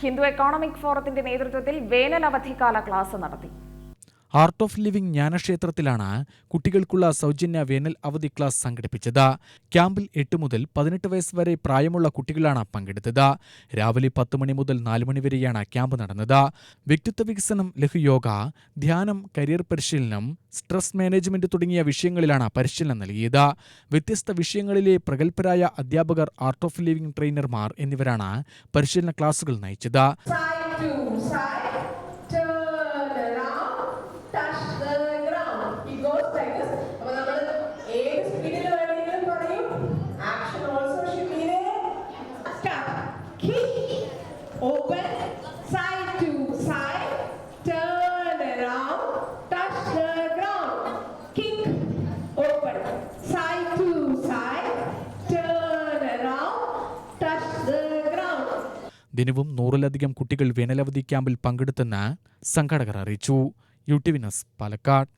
Hindu economic ഫോറത്തിന്റെ നേതൃത്വത്തിൽ വേനൽ അവധിക്കാല ക്ലാസ് നടത്തി ആർട്ട് ഓഫ് ലിവിംഗ് ജ്ഞാനക്ഷേത്രത്തിലാണ് കുട്ടികൾക്കുള്ള സൗജന്യ വേനൽ അവധി ക്ലാസ് സംഘടിപ്പിച്ചത്. ക്യാമ്പിൽ എട്ട് മുതൽ പതിനെട്ട് വയസ്സ് വരെ പ്രായമുള്ള കുട്ടികളാണ് പങ്കെടുത്തത്. രാവിലെ പത്ത് മണി മുതൽ നാല് മണി വരെയാണ് ക്യാമ്പ് നടന്നത്. വ്യക്തിത്വ വികസനം ലഘുയോഗ ധ്യാനം കരിയർ പരിശീലനം സ്ട്രെസ് മാനേജ്മെന്റ് തുടങ്ങിയ വിഷയങ്ങളിലാണ് പരിശീലനം നൽകിയത്. വ്യത്യസ്ത വിഷയങ്ങളിലെ പ്രഗത്ഭരായ അധ്യാപകർ ആർട്ട് ഓഫ് ലിവിംഗ് ട്രെയിനർമാർ എന്നിവരാണ് പരിശീലന ക്ലാസുകൾ നയിച്ചത്. Start open, side to side, turn around, touch the ground. Kick open, side to side, turn around, touch the ground. ദിനവും നൂറിലധികം കുട്ടികൾ വേനലവധി ക്യാമ്പിൽ പങ്കെടുത്തെന്ന് സംഘാടകർ അറിയിച്ചു യു ടി വിനസ് പാലക്കാട്